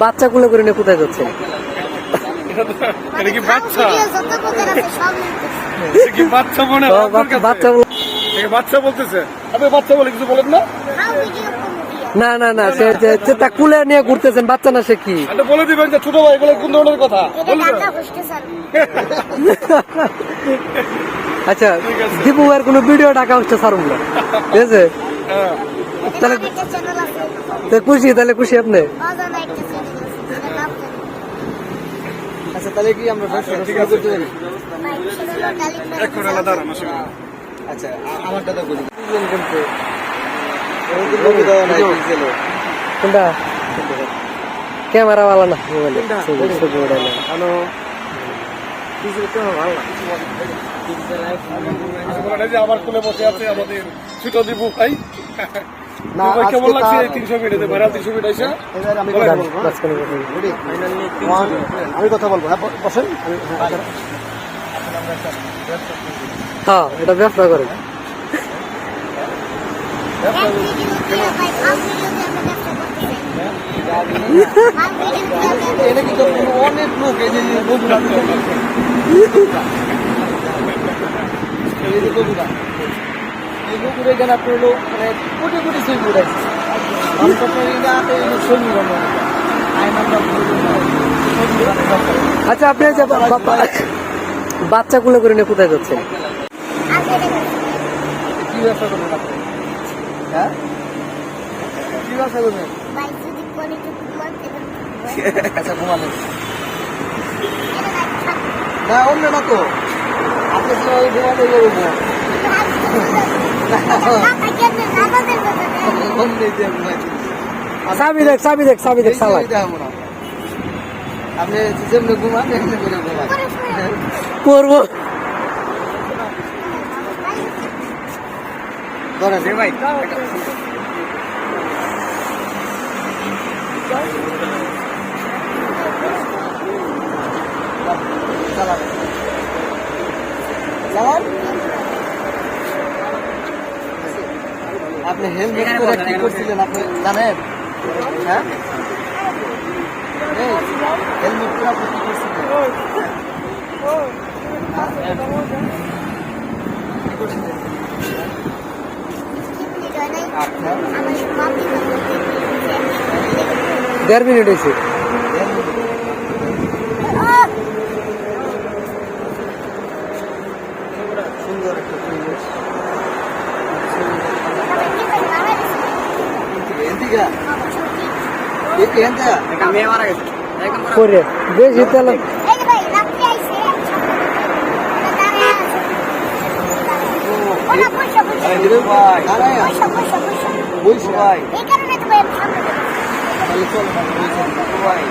বাচ্চা কুলে করে নিয়ে কোথায় বাচ্চা? বলতেছে? আপনি বাচ্চা বলে কিছু বলেন না? কোন ভিডিও না না না সে তা কুলে নিয়ে ঘুরতেছেন বাচ্চা না সে কি? বলে দিবেন যে ছোট ভাই এগুলো কোন ধরনের কথা? আচ্ছা। দীপু ভাইয়ের কোনো ভিডিও টাকা হচ্ছে সারুন না ঠিক আছে? হ্যাঁ। তাহলে আছে। তো খুশি তাহলে খুশি আপনি? আচ্ছা তাহলে কি আমরা ব্যবসা ঠিক আছে। এখন এলা আচ্ছা আ- আমারটা তো বলি। কোনটা? ক্যামেরা वाला না মোবাইলে ছবি ছবি ওঠাই না। হ্যালো আমার কোলে বসে আছে আমাদের ছোট ভাই ভাই। কেমন লাগছে তিনশো মিনিটে? ভাইরাল তিনশো মিনিট আইসা আমি কথা বলব হ্যাঁ? বসেন। হ্যাঁ। হ্যাঁ এটা ব্যবসা করে। এটা কি অনেক লোক এই যে এই যে বগুড়া এই যে বগুড়া। হলো মানে কোটি কোটি ছবি উঠাইছে ছবি বানানো আচ্ছা আপনি যে বা- বা- বা- বাচ্চা কুলে করে নিয়ে কোথায় যাচ্ছেন? কি ব্যবসা করবেন? আপনি হ্যাঁ? কি ব্যবসা করবেন? আচ্ছা ঘুমালেন না অন্য না তো আপনি চাবি দেখ চাবি দেখ চাবি দেখ, চালাক। আপনি যেমনি ঘুমান এমনি করে ঘুমান করব। ভাই চালান চালান আপনি হেলমেট পরে কি করছিলেন আপনি জানেন? হ্যাঁ? হেলমেট পরে আপনি কি করছিলেন? আচ্ছা। দেড় মিনিট হয়েছে। করে। বেশি তাহলে ভাই।